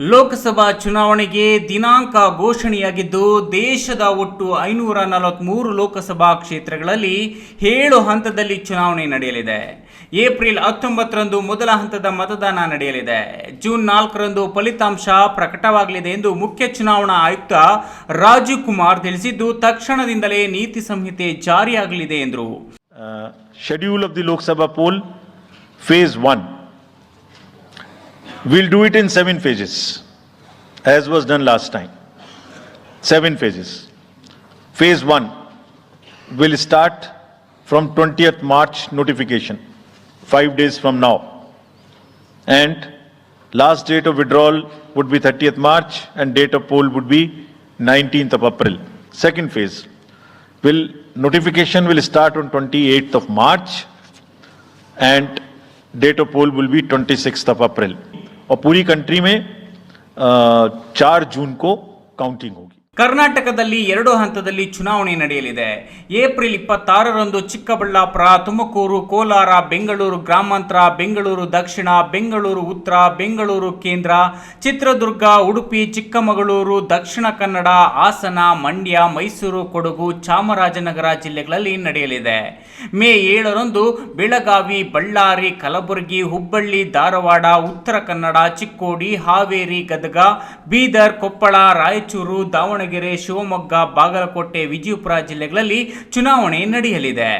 ಲೋಕಸಭಾ ಚುನಾವಣೆಗೆ ದಿನಾಂಕ ಘೋಷಣೆಯಾಗಿದ್ದು, ದೇಶದ ಒಟ್ಟು ಐನೂರ ನಲವತ್ಮೂರು ಲೋಕಸಭಾ ಕ್ಷೇತ್ರಗಳಲ್ಲಿ ಏಳು ಹಂತದಲ್ಲಿ ಚುನಾವಣೆ ನಡೆಯಲಿದೆ. ಏಪ್ರಿಲ್ ಹತ್ತೊಂಬತ್ತರಂದು ಮೊದಲ ಹಂತದ ಮತದಾನ ನಡೆಯಲಿದೆ. ಜೂನ್ ನಾಲ್ಕರಂದು ಫಲಿತಾಂಶ ಪ್ರಕಟವಾಗಲಿದೆ ಎಂದು ಮುಖ್ಯ ಚುನಾವಣಾ ಆಯುಕ್ತ ರಾಜೀವ್ ಕುಮಾರ್ ತಿಳಿಸಿದ್ದು, ತಕ್ಷಣದಿಂದಲೇ ನೀತಿ ಸಂಹಿತೆ ಜಾರಿಯಾಗಲಿದೆ ಎಂದರು. Schedule of the Lok Sabha poll phase one. We'll do it in seven phases, as was done last time. Seven phases. Phase one will start from 20th March notification, five days from now. And last date of withdrawal would be 30th March and date of poll would be 19th of April. Second phase will, notification will start on 28th of March and date of poll will be 26th of April. और पूरी country में चार जून को counting होगी। ಕರ್ನಾಟಕದಲ್ಲಿ ಎರಡು ಹಂತದಲ್ಲಿ ಚುನಾವಣೆ ನಡೆಯಲಿದೆ. ಏಪ್ರಿಲ್ ಇಪ್ಪತ್ತಾರರಂದು ಚಿಕ್ಕಬಳ್ಳಾಪುರ, ತುಮಕೂರು, ಕೋಲಾರ, ಬೆಂಗಳೂರು ಗ್ರಾಮಾಂತರ, ಬೆಂಗಳೂರು ದಕ್ಷಿಣ, ಬೆಂಗಳೂರು ಉತ್ತರ, ಬೆಂಗಳೂರು ಕೇಂದ್ರ, ಚಿತ್ರದುರ್ಗ, ಉಡುಪಿ, ಚಿಕ್ಕಮಗಳೂರು, ದಕ್ಷಿಣ ಕನ್ನಡ, ಹಾಸನ, ಮಂಡ್ಯ, ಮೈಸೂರು, ಕೊಡಗು, ಚಾಮರಾಜನಗರ ಜಿಲ್ಲೆಗಳಲ್ಲಿ ನಡೆಯಲಿದೆ. ಮೇ ಏಳರಂದು ಬೆಳಗಾವಿ, ಬಳ್ಳಾರಿ, ಕಲಬುರಗಿ, ಹುಬ್ಬಳ್ಳಿ, ಧಾರವಾಡ, ಉತ್ತರ ಕನ್ನಡ, ಚಿಕ್ಕೋಡಿ, ಹಾವೇರಿ, ಗದಗ, ಬೀದರ್, ಕೊಪ್ಪಳ, ರಾಯಚೂರು ದಾವಣಗೆರೆ ಶಿವಮೊಗ್ಗ ಬಾಗಲಕೋಟೆ ವಿಜಯಪುರ ಜಿಲ್ಲೆಗಳಲ್ಲಿ ಚುನಾವಣೆ ನಡೆಯಲಿದೆ.